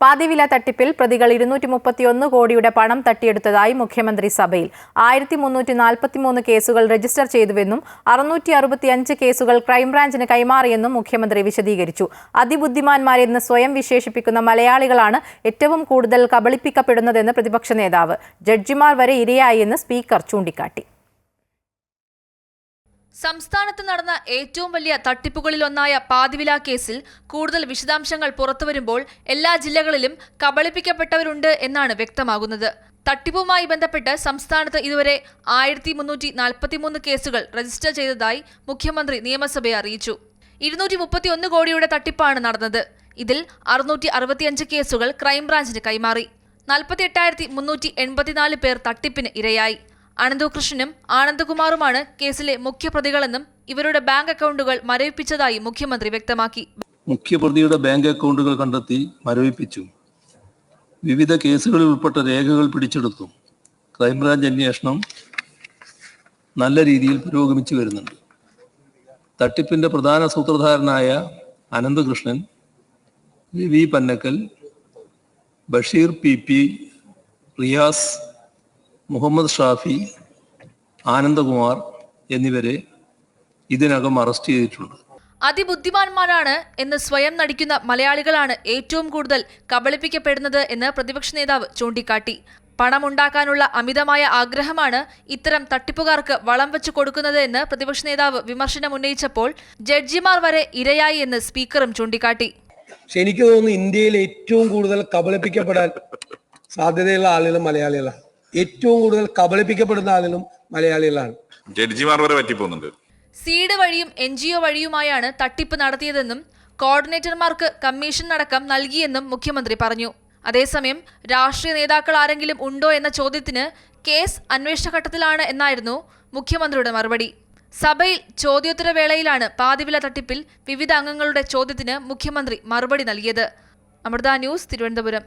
പാതിവില തട്ടിപ്പിൽ പ്രതികൾ ഇരുന്നൂറ്റി മുപ്പത്തിയൊന്ന് കോടിയുടെ പണം തട്ടിയെടുത്തതായി മുഖ്യമന്ത്രി സഭയിൽ. ആയിരത്തി മുന്നൂറ്റി നാൽപ്പത്തിമൂന്ന് കേസുകൾ രജിസ്റ്റർ ചെയ്തുവെന്നും അറുന്നൂറ്റി അറുപത്തിയഞ്ച് കേസുകൾ ക്രൈംബ്രാഞ്ചിന് കൈമാറിയെന്നും മുഖ്യമന്ത്രി വിശദീകരിച്ചു. അതിബുദ്ധിമാന്മാരെന്ന് സ്വയം വിശേഷിപ്പിക്കുന്ന മലയാളികളാണ് ഏറ്റവും കൂടുതൽ കബളിപ്പിക്കപ്പെടുന്നതെന്ന് പ്രതിപക്ഷ നേതാവ്. ജഡ്ജിമാർ വരെ ഇരയായി എന്ന് സ്പീക്കർ ചൂണ്ടിക്കാട്ടി. സംസ്ഥാനത്ത് നടന്ന ഏറ്റവും വലിയ തട്ടിപ്പുകളിലൊന്നായ പാതിവില കേസിൽ കൂടുതൽ വിശദാംശങ്ങൾ പുറത്തുവരുമ്പോൾ എല്ലാ ജില്ലകളിലും കബളിപ്പിക്കപ്പെട്ടവരുണ്ട് എന്നാണ് വ്യക്തമാകുന്നത്. തട്ടിപ്പുമായി ബന്ധപ്പെട്ട് സംസ്ഥാനത്ത് ഇതുവരെ ആയിരത്തി മുന്നൂറ്റി നാൽപ്പത്തിമൂന്ന് കേസുകൾ രജിസ്റ്റർ ചെയ്തതായി മുഖ്യമന്ത്രി നിയമസഭയെ അറിയിച്ചു. ഇരുന്നൂറ്റി മുപ്പത്തിയൊന്ന് കോടിയുടെ തട്ടിപ്പാണ് നടന്നത്. ഇതിൽ അറുന്നൂറ്റി അറുപത്തിയഞ്ച് കേസുകൾ ക്രൈംബ്രാഞ്ചിന് കൈമാറി. നാൽപ്പത്തി എട്ടായിരത്തി മുന്നൂറ്റി എൺപത്തിനാല് പേർ തട്ടിപ്പിന് ഇരയായി. അനന്തകൃഷ്ണനും ആനന്ദകുമാറുമാണ് കേസിലെ മുഖ്യപ്രതികളെന്നും ഇവരുടെ ബാങ്ക് അക്കൗണ്ടുകൾ മരവിപ്പിച്ചതായി മുഖ്യമന്ത്രി വ്യക്തമാക്കി. മുഖ്യപ്രതിയുടെ ബാങ്ക് അക്കൗണ്ടുകൾ കണ്ടെത്തി മരവിപ്പിച്ചു. വിവിധ കേസുകളിൽ ഉൾപ്പെട്ട രേഖകൾ പിടിച്ചെടുത്തു. ക്രൈംബ്രാഞ്ച് അന്വേഷണം നല്ല രീതിയിൽ പുരോഗമിച്ചു വരുന്നുണ്ട്. തട്ടിപ്പിന്റെ പ്രധാന സൂത്രധാരനായ Ananthakrishnan V Pannakkal Basheer P P Riyas Muhammad Shafi Anandakumar എന്നിവരെ ഇതിനകം അറസ്റ്റ് ചെയ്തിട്ടുണ്ട്. അതിബുദ്ധിമാന്മാരാണ് എന്ന് സ്വയം നടിക്കുന്ന മലയാളികളാണ് ഏറ്റവും കൂടുതൽ കബളിപ്പിക്കപ്പെടുന്നത് എന്ന് പ്രതിപക്ഷ നേതാവ് ചൂണ്ടിക്കാട്ടി. പണമുണ്ടാക്കാനുള്ള അമിതമായ ആഗ്രഹമാണ് ഇത്തരം തട്ടിപ്പുകാർക്ക് വളം വെച്ചു കൊടുക്കുന്നത് എന്ന് പ്രതിപക്ഷ നേതാവ് വിമർശനം ഉന്നയിച്ചപ്പോൾ ജഡ്ജിമാർ വരെ ഇരയായി എന്ന് സ്പീക്കറും ചൂണ്ടിക്കാട്ടി. പക്ഷെ എനിക്ക് തോന്നുന്നു ഇന്ത്യയിൽ ഏറ്റവും കൂടുതൽ കബളിപ്പിക്കപ്പെടാൻ സാധ്യതയുള്ള ആളുകൾ മലയാളികളാണ്. ഏറ്റവും കൂടുതൽ കബളിപ്പിക്കപ്പെടുന്ന ആളുകളും മലയാളികളാണ്. ജഡ്ജിമാർ വരെ പറ്റിപ്പോകുന്നുണ്ട്. സീഡ് വഴിയും എൻ ജി ഒ വഴിയുമായാണ് തട്ടിപ്പ് നടത്തിയതെന്നും കോർഡിനേറ്റർമാർക്ക് കമ്മീഷൻ അടക്കം നൽകിയെന്നും മുഖ്യമന്ത്രി പറഞ്ഞു. അതേസമയം രാഷ്ട്രീയ നേതാക്കൾ ആരെങ്കിലും ഉണ്ടോ എന്ന ചോദ്യത്തിന് കേസ് അന്വേഷണ ഘട്ടത്തിലാണ് എന്നായിരുന്നു മുഖ്യമന്ത്രിയുടെ മറുപടി. സഭയിൽ ചോദ്യോത്തരവേളയിലാണ് പാതിവില തട്ടിപ്പിൽ വിവിധ അംഗങ്ങളുടെ ചോദ്യത്തിന് മുഖ്യമന്ത്രി മറുപടി നൽകിയത്. അമൃത ന്യൂസ് തിരുവനന്തപുരം.